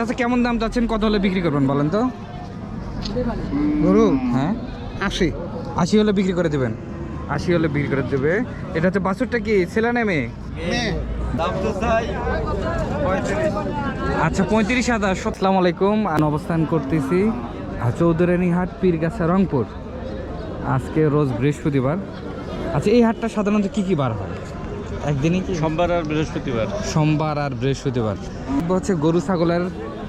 চাচা কেমন দাম চাচ্ছেন? কত হলে বিক্রি করবেন বলেন তো? গরু? হ্যাঁ? আশি। আশি হলে বিক্রি করে দেবেন। আশি হলে বিক্রি করে দেবে। এটা হচ্ছে বাছুরটা কি? ছেলে না মেয়ে? আচ্ছা পঁয়ত্রিশ হাজার। সালাম আলাইকুম। আমি অবস্থান করতেছি আহ, চৌধুরানী হাট পীরগাছা রংপুর। আজকে রোজ বৃহস্পতিবার। আচ্ছা এই হাটটা সাধারণত কি কি বার হয়? একদিনই কি? সোমবার আর বৃহস্পতিবার। সোমবার আর বৃহস্পতিবার। হচ্ছে গরু ছাগলের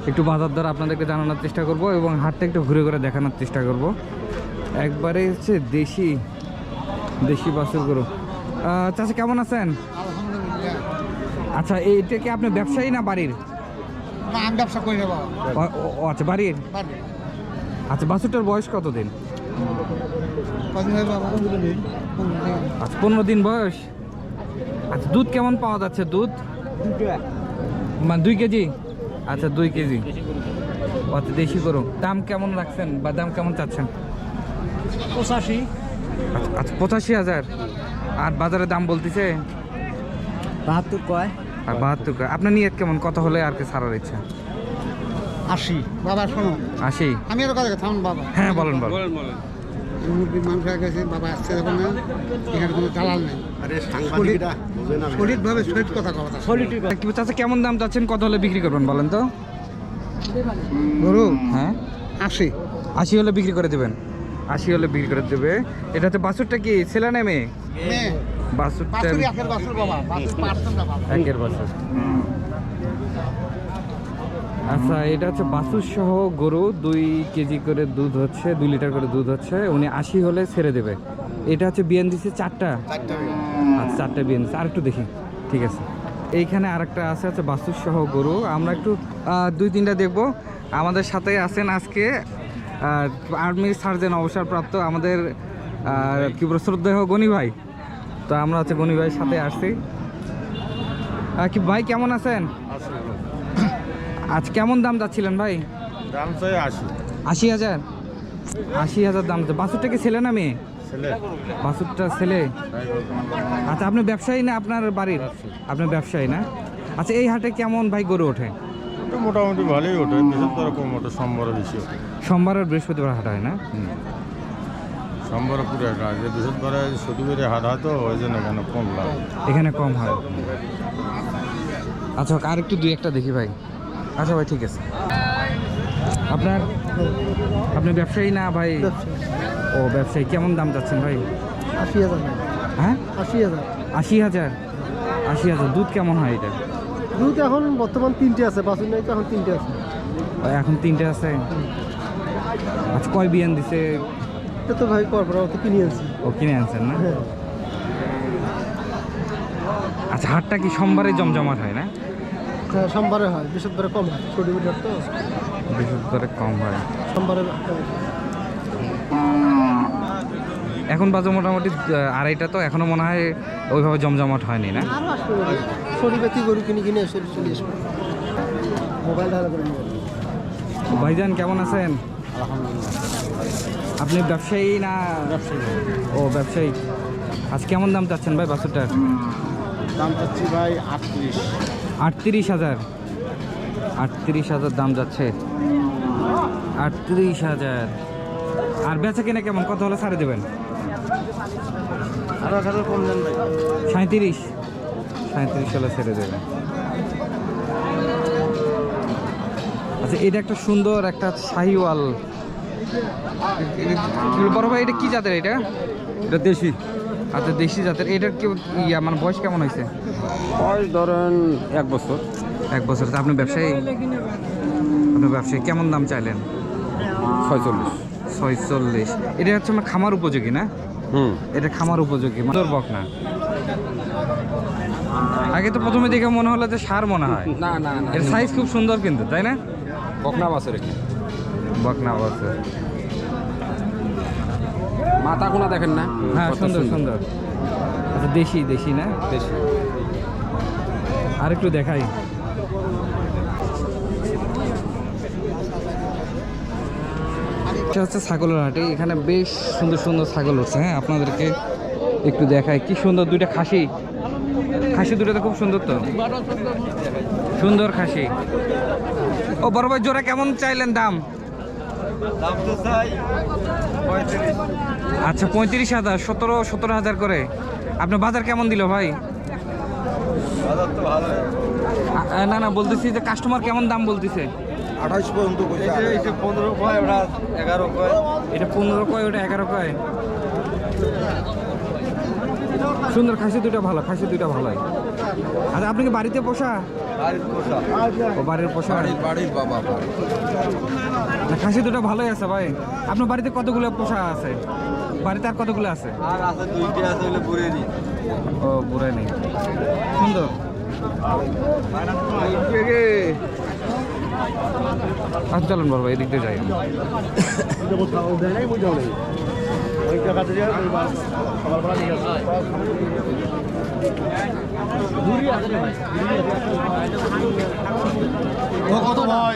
একটু বাজার দর আপনাদেরকে জানানোর চেষ্টা করব এবং হাটটা একটু ঘুরে ঘুরে দেখানোর চেষ্টা করব। একবারে হচ্ছে দেশি দেশি বাসুর গরু। চাচা কেমন আছেন? আচ্ছা এইটা কি আপনি ব্যবসায়ী না বাড়ির? আমি ব্যবসা করি না ও- ও- ও আচ্ছা বাড়ির? আচ্ছা বাছুরটার বয়স কতদিন। আচ্ছা পনেরো দিন বয়স। আচ্ছা দুধ কেমন পাওয়া যাচ্ছে দুধ? মানে দুই কেজি? আচ্ছা দুই কেজি। আচ্ছা দেশি গরু। দাম কেমন রাখছেন বা দাম কেমন চাচ্ছেন? পঁচাশি। আচ্ছা আচ্ছা পঁচাশি হাজার। আর বাজারে দাম বলতেছে? বাহাত্তর কয়? আর বাহাত্তর কয়। আপনার নিয়ত কেমন? কত হলে আর কি ছাড়ার ইচ্ছা? আশি। বাবা শোনো। আশি? আমি আর কথা থামুন বাবা। হ্যাঁ বলেন বলেন। বলেন হয়ে গেছে বাবা আসছে দেখো না এখানে কোনো দালাল নেই। আরে সঠিকভাবে সঠিক কথা কথা। কি চাচা কেমন দাম চাচ্ছেন? কত হলে বিক্রি করবেন বলেন তো? গরু হ্যাঁ? আশি। আশি হলে বিক্রি করে দেবেন। আশি হলে বিক্রি করে দেবে। এটা হচ্ছে বাছুরটা কি? ছেলে না মেয়ে? বাছুরটা একের বাছুর আচ্ছা এটা হচ্ছে বাছুর সহ গরু। দুই কেজি করে দুধ হচ্ছে দুই লিটার করে দুধ হচ্ছে। উনি আশি হলে ছেড়ে দেবে। এটা হচ্ছে বিয়ান দিচ্ছে চারটা। চারটা দিচ্ছে আর একটু দেখি। ঠিক আছে। এইখানে আরেকটা আছে আছে বাছুর সহ গরু। আমরা একটু দুই তিনটা দেখব। আমাদের সাথে আছেন আজকে আর্মির সার্জেন অবসরপ্রাপ্ত আমাদের কি বলব শ্রদ্ধেয় গনি ভাই। তো আমরা হচ্ছে গনি ভাইয়ের সাথে আসছি। কি ভাই কেমন আছেন? আজ কেমন দাম যাচ্ছিলেন ভাই? দাম আশি। হাজার? আশি হাজার দাম। বাসুরটা কি ছেলে না মেয়ে? বাছুরটা ছেলে? আচ্ছা আপনি ব্যবসায়ী না আপনার বাড়ির? আপনি ব্যবসায়ী না? আচ্ছা এই হাটে কেমন ভাই গরু ওঠে? মোটামুটি ভালোই ওঠে কম ওঠে সোমবারে বেশি ওঠে। সোমবার আর বৃহস্পতিবার হাট হয় না? সোমবারে পুরো একটা যে বৃহস্পতিবারে শনিবারে হাট হয় তো ওই জন্য এখানে কম লাগে এখানে কম হয়। আচ্ছা আর একটু দুই একটা দেখি ভাই। আচ্ছা ভাই ঠিক আছে। আপনার আপনি ব্যবসায়ী না ভাই? ও ব্যবসায়ী কেমন দাম যাচ্ছেন ভাই? আশি হাজার। হ্যাঁ? আশি হাজার। আশি হাজার? আশি হাজার। দুধ কেমন হয় এটা? দুধ এখন বর্তমান তিনটে আছে বাছুর নাই তো এখন তিনটে আছে। এখন তিনটে আছে? আচ্ছা কয় বিয়ান দিছে? এটা তো ভাই করব তো কিনে আনছি। ও কিনে আনছেন না? হ্যাঁ। আচ্ছা হাটটা কি সোমবারে জমজমাট হয় না? হ্যাঁ সোমবারে হয় বৃহস্পতিবারে কম হয় শনিবার তো। বৃহস্পতিবারে কম হয়। সোমবারে এখন বাজে মোটামুটি আড়াইটা তো এখনও মনে হয় ওইভাবে জমজমাট হয়নি না? গরু। কিনে কিনে এসে চলে আসবে। মোবাইল ধারা করে নিয়ে ভাইজান কেমন আছেন? আপনি ব্যবসায়ী না? ও ব্যবসায়ী। আজ কেমন দাম চাচ্ছেন ভাই বাছুরটার? দাম চাচ্ছি ভাই আটত্রিশ। আটত্রিশ হাজার। আটত্রিশ হাজার দাম যাচ্ছে। আটত্রিশ হাজার। আর বেচা কিনা কেমন? কত হলে ছাড়ে দেবেন? সাঁত্রিশ সাঁত্রিশ হলে ছেড়ে দেবে। আচ্ছা এটা একটা সুন্দর একটা শাহিওয়াল বড় ভাই এটা কি জাতের এটা? এটা দেশি। আচ্ছা দেশি জাতের। এটার কি ইয়া মানে বয়স কেমন হয়েছে? বয়স ধরেন এক বছর। এক বছর। তা আপনি ব্যবসায়ী? আপনি ব্যবসায়ী। কেমন দাম চাইলেন? ছয়চল্লিশ। ছয়চল্লিশ। এটা হচ্ছে আমার খামার উপযোগী না? এটা খামার উপযোগী সুন্দর বক না আগে তো প্রথমে দেখে মনে হলো যে সার মনে হয়। না না না এর সাইজ খুব সুন্দর কিন্তু তাই না? বকনা বাসের কি বকনা বলছে মাথা কোনা দেখেন না? হ্যাঁ সুন্দর সুন্দর। আচ্ছা দেশি দেশি না? দেশি। আর একটু দেখাই। এটা হচ্ছে ছাগলের হাটে। এখানে বেশ সুন্দর সুন্দর ছাগল উঠছে হ্যাঁ? আপনাদেরকে একটু দেখাই। কি সুন্দর দুইটা খাসি। খাসি দুটো তো খুব সুন্দর তো। সুন্দর খাসি। ও বড় ভাই জোড়া কেমন চাইলেন দাম? আচ্ছা পঁয়ত্রিশ হাজার সতেরো সতেরো হাজার করে। আপনার বাজার কেমন দিল ভাই? না না বলতেছি যে কাস্টমার কেমন দাম বলতেছে? আঠাশ পর্যন্ত এটা পনেরো কয় ওটা এগারো কয়? এটা পনেরো কয় ওটা এগারো কয়? সুন্দর খাসি দুটো ভালো খাসি দুটো ভালোই। আচ্ছা আপনি কি বাড়িতে পোষা? বাড়ির পোষা। ও বাড়ির পোষা। বাড়ির বাবা খাসি দুটো ভালোই আছে ভাই। আপনার বাড়িতে কতগুলো পোষা আছে? বাড়িতে আর কতগুলো আছে? আর আছে দুইটি আছে হলে পুরে দিই ও বুড়াই নেই। সুন্দর। আচ্ছা চলুন ভাই এদিক দিয়ে যাই কত ভাই?